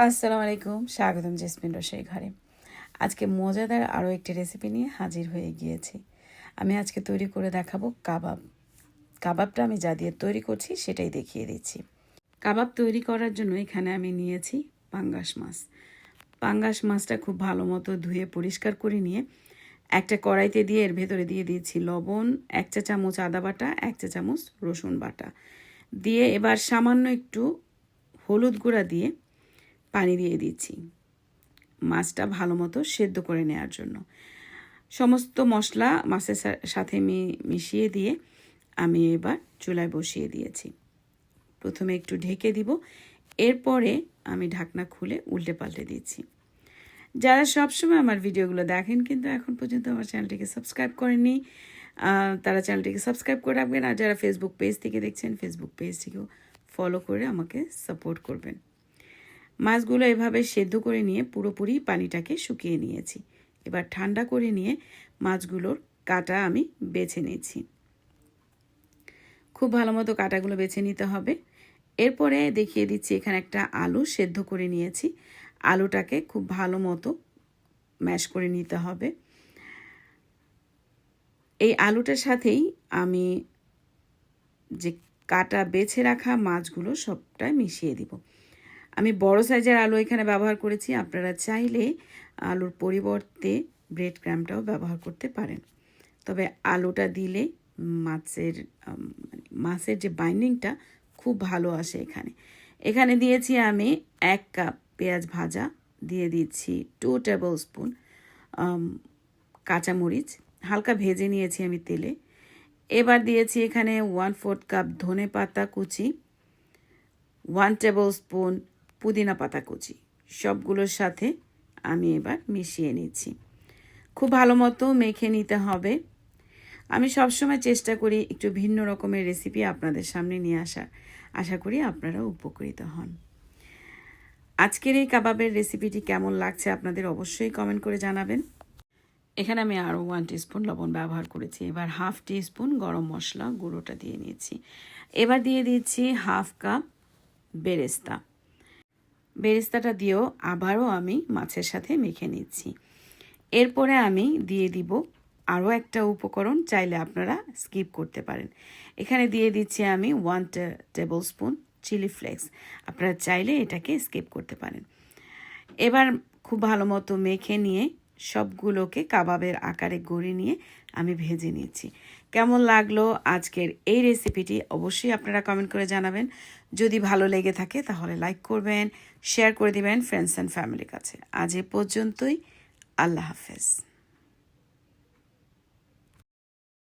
আসসালামু আলাইকুম স্বাগতম জেসমিন রসের ঘরে। আজকে মজাদার আরও একটি রেসিপি নিয়ে হাজির হয়ে গিয়েছি। আমি আজকে তৈরি করে দেখাবো কাবাব। কাবাবটা আমি যা দিয়ে তৈরি করছি সেটাই দেখিয়ে দিচ্ছি। কাবাব তৈরি করার জন্য এখানে আমি নিয়েছি পাঙ্গাস মাছ। পাঙ্গাস মাছটা খুব ভালো মতো ধুয়ে পরিষ্কার করে নিয়ে একটা কড়াইতে দিয়ে এর ভেতরে দিয়ে দিয়েছি লবণ, এক চা চামচ আদা বাটা, এক চা চামচ রসুন বাটা। দিয়ে এবার সামান্য একটু হলুদ গুঁড়া দিয়ে পানি দিয়ে দিচ্ছি। মাছটা ভালো মতো সেদ্ধ করে নেওয়ার জন্য। সমস্ত মশলা মাছের সাথে মিশিয়ে দিয়ে আমি এবার চুলায় বসিয়ে দিয়েছি। প্রথমে একটু ঢেকে দিব। এরপরে আমি ঢাকনা খুলে উল্টে পাল্টে দিচ্ছি। যারা সবসময় আমার ভিডিওগুলো দেখেন কিন্তু এখন পর্যন্ত আমার চ্যানেলটিকে সাবস্ক্রাইব করেননি তারা চ্যানেলটিকে সাবস্ক্রাইব করে রাখবেন। আর যারা ফেসবুক পেজ থেকে দেখছেন ফেসবুক পেজটিকেও ফলো করে আমাকে সাপোর্ট করবেন। মাছগুলো এভাবে সেদ্ধ করে নিয়ে পুরোপুরি পানিটাকে শুকিয়ে নিয়েছি। এবার ঠান্ডা করে নিয়ে মাছগুলোর কাটা আমি বেছে নিয়েছি। খুব ভালো মতো কাটাগুলো বেছে নিতে হবে। এরপরে দেখিয়ে দিচ্ছি এখানে একটা আলু সেদ্ধ করে নিয়েছি। আলুটাকে খুব ভালো মতো ম্যাশ করে নিতে হবে। এই আলুটার সাথেই আমি যে কাটা বেছে রাখা মাছগুলো সবটাই মিশিয়ে দিব। আমি বড় সাইজের আলু এখানে ব্যবহার করেছি। আপনারা চাইলে আলুর পরিবর্তে ব্রেড ক্র্যামটাও ব্যবহার করতে পারেন। তবে আলুটা দিলে মাছের মানে মাছের যে বাইন্ডিংটা খুব ভালো আসে এখানে। এখানে দিয়েছি আমি এক কাপ পেঁয়াজ ভাজা, দিয়ে দিচ্ছি টু টেবিল স্পুন কাঁচামরিচ। হালকা ভেজে নিয়েছি আমি তেলে। এবার দিয়েছি এখানে ওয়ান ফোর্থ কাপ ধনে পাতা কুচি ওয়ান টেবিল স্পুন পুদিনা পাতা কুচি। সবগুলোর সাথে আমি এবার মিশিয়ে নিচ্ছি। খুব ভালো মতো মেখে নিতে হবে। আমি সবসময় চেষ্টা করি একটু ভিন্ন রকমের রেসিপি আপনাদের সামনে নিয়ে আসার। আশা করি আপনারা উপকৃত হন। আজকের এই কাবাবের রেসিপিটি কেমন লাগছে আপনাদের অবশ্যই কমেন্ট করে জানাবেন। এখানে আমি আরও ওয়ান স্পুন লবণ ব্যবহার করেছি। এবার হাফ টি স্পুন গরম মশলা গুঁড়োটা দিয়ে নিয়েছি এবার দিয়ে দিচ্ছি হাফ কাপ বেরেস্তা। বেরেস্তাটা দিয়েও আবারও আমি মাছের সাথে মেখে নিচ্ছি। এরপরে আমি দিয়ে দিব আরও একটা উপকরণ, চাইলে আপনারা স্কিপ করতে পারেন। এখানে দিয়ে দিচ্ছি আমি one table spoon chilli flakes আপনারা চাইলে এটাকে স্কিপ করতে পারেন। এবার খুব ভালো মতো মেখে নিয়ে সবগুলোকে কাবাবের আকারে গড়ে নিয়ে আমি ভেজে নিয়েছি। কেমন লাগল আজকের এই রেসিপিটি অবশ্যই আপনারা কমেন্ট করে জানাবেন। যদি ভালো লেগে থাকে তাহলে লাইক করবেন শেয়ার করে দিবেন ফ্রেন্ডস অ্যান্ড ফ্যামিলির কাছে। আজ এ পর্যন্তই, আল্লাহ হাফেজ।